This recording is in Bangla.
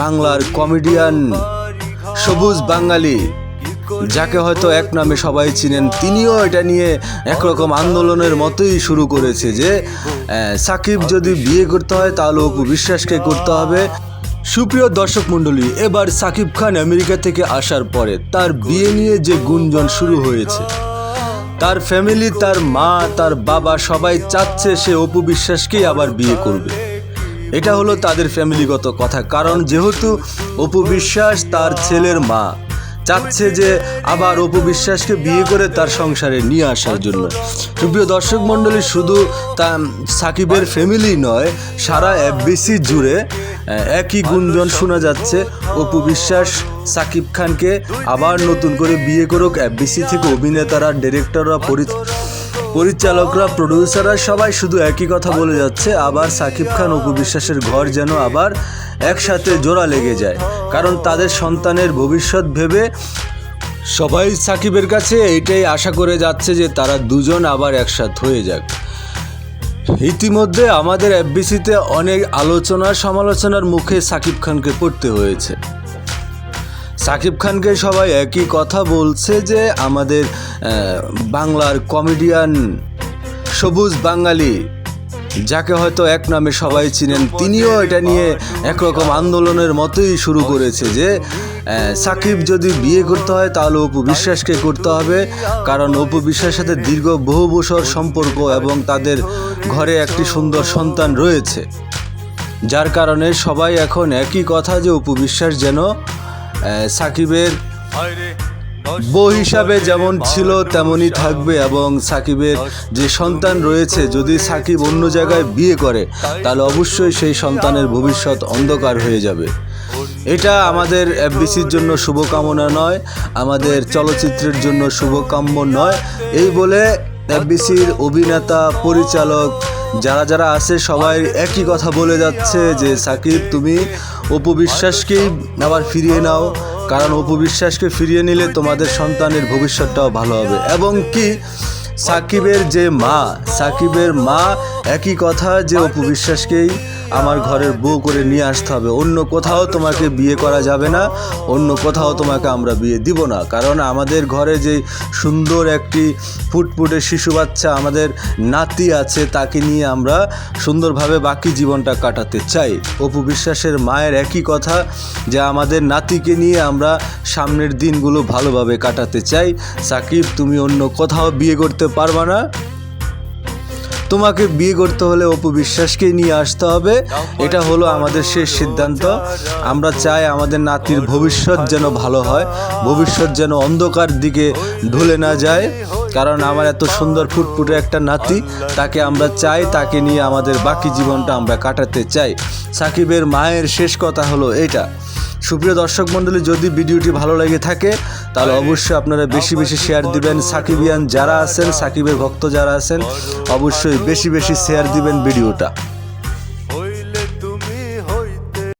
বাংলার কমেডিয়ান সবুজ বাঙালি, যাকে হয়তো এক নামে সবাই চিনেন, তিনিও এটা নিয়ে একরকম আন্দোলনের মতোই শুরু করেছে যে সাকিব যদি বিয়ে করতে হয় তাহলে অপু বিশ্বাসকে করতে হবে। সুপ্রিয় দর্শক মণ্ডলী, এবার সাকিব খান আমেরিকা থেকে আসার পরে তার বিয়ে নিয়ে যে গুঞ্জন শুরু হয়েছে, তার ফ্যামিলি তার মা, তার বাবা সবাই চাচ্ছে সে অপু বিশ্বাসকেই আবার বিয়ে করবে। এটা হলো তাদের ফ্যামিলিগত কথা, কারণ যেহেতু অপু বিশ্বাস তার ছেলের মা, চাচ্ছে যে আবার অপু বিশ্বাসকে বিয়ে করে তার সংসারে নিয়ে আসার জন্য। সুপ্রিয় দর্শক মণ্ডলী, শুধু তা, সাকিবের ফ্যামিলি নয়, সারা এফবিসি জুড়ে একই গুঞ্জন শোনা যাচ্ছে, অপু বিশ্বাস সাকিব খানকে আবার নতুন করে বিয়ে করুক এফবিসি থেকে অভিনেতারা ডিরেক্টররা পরি পরিচালকরা প্রডিউসাররা সবাই শুধু একই কথা বলে যাচ্ছে, আবার সাকিব খান অপু বিশ্বাসের ঘর যেন আবার একসাথে জোড়া লেগে যায়। কারণ তাদের সন্তানের ভবিষ্যৎ ভেবে সবাই সাকিবের কাছে এইটাই আশা করে যাচ্ছে যে তারা দুজন আবার একসাথ হয়ে যাক। ইতিমধ্যে আমাদের এফবিসিতে অনেক আলোচনা সমালোচনার মুখে সাকিব খানকে পড়তে হয়েছে। সাকিব খানকে সবাই একই কথা বলছে যে আমাদের বাংলার কমেডিয়ান সবুজ বাঙালি, যাকে হয়তো এক নামে সবাই চিনেন, তিনিও এটা নিয়ে একরকম আন্দোলনের মতোই শুরু করেছে যে সাকিব যদি বিয়ে করতে হয় তাহলে অপু বিশ্বাসকে করতে হবে, কারণ অপু বিশ্বাসের সাথে দীর্ঘ বহু বছর সম্পর্ক এবং তাদের ঘরে একটি সুন্দর সন্তান রয়েছে। যার কারণে সবাই এখন একই কথা যে অপু বিশ্বাস যেন সাকিবের বউ হিসাবে যেমন ছিল, তেমনই থাকবে এবং সাকিবের যে সন্তান রয়েছে, যদি সাকিব অন্য জায়গায় বিয়ে করে, তাহলে অবশ্যই সেই সন্তানের ভবিষ্যৎ অন্ধকার হয়ে যাবে। এটা আমাদের এফবিসির জন্য শুভকামনা নয়, আমাদের চলচ্চিত্রের জন্য শুভকাম্য নয়। এই বলে এফবিসির অভিনেতা, পরিচালক, যারা যারা আছে, সবাই একই কথা বলে যাচ্ছে যে, সাকিব, তুমি অপু বিশ্বাসকেই আবার ফিরিয়ে নাও। কারণ অপু বিশ্বাসকে ফিরিয়ে নিলে তোমাদের সন্তানের ভবিষ্যৎটাও ভালো হবে। এবং কি? সাকিবের যে মা, সাকিবের মা, একই কথা যে অপু বিশ্বাসকেই আমার ঘরের বউ করে নিয়ে আসতে হবে। অন্য কোথাও তোমাকে বিয়ে করা যাবে না, অন্য কোথাও তোমাকে আমরা বিয়ে দিব না। কারণ আমাদের ঘরে যে সুন্দর একটি ফুটফুটে শিশু বাচ্চা আমাদের নাতি আছে, তাকে নিয়ে আমরা সুন্দরভাবে বাকি জীবনটা কাটাতে চাই। অপু বিশ্বাসের মায়ের একই কথা যে আমাদের নাতিকে নিয়ে আমরা সামনের দিনগুলো ভালোভাবে কাটাতে চাই। সাকিব, তুমি অন্য কোথাও বিয়ে করতে পারবা না। তোমাকে বিয়ে করতে হলে অপু বিশ্বাসকেই নিয়ে আসতে হবে। এটা হলো আমাদের শেষ সিদ্ধান্ত। আমরা চাই আমাদের নাতির ভবিষ্যৎ যেন ভালো হয়, ভবিষ্যৎ যেন অন্ধকার দিকে ঢুলে না যায়। কারণ আমার এত সুন্দর ফুটফুটে একটা নাতি, তাকে আমরা চাই, তাকে নিয়ে আমাদের বাকি জীবনটা আমরা কাটাতে চাই। সাকিবের মায়ের শেষ কথা হলো এটা সুপ্রিয় দর্শক মণ্ডলী যদি ভিডিওটি ভালো লেগে থাকে তাহলে অবশ্যই আপনারা বেশি বেশি শেয়ার দিবেন। সাকিবিয়ান যারা আছেন সাকিবের ভক্ত যারা আছেন অবশ্যই বেশি বেশি শেয়ার দিবেন ভিডিওটা।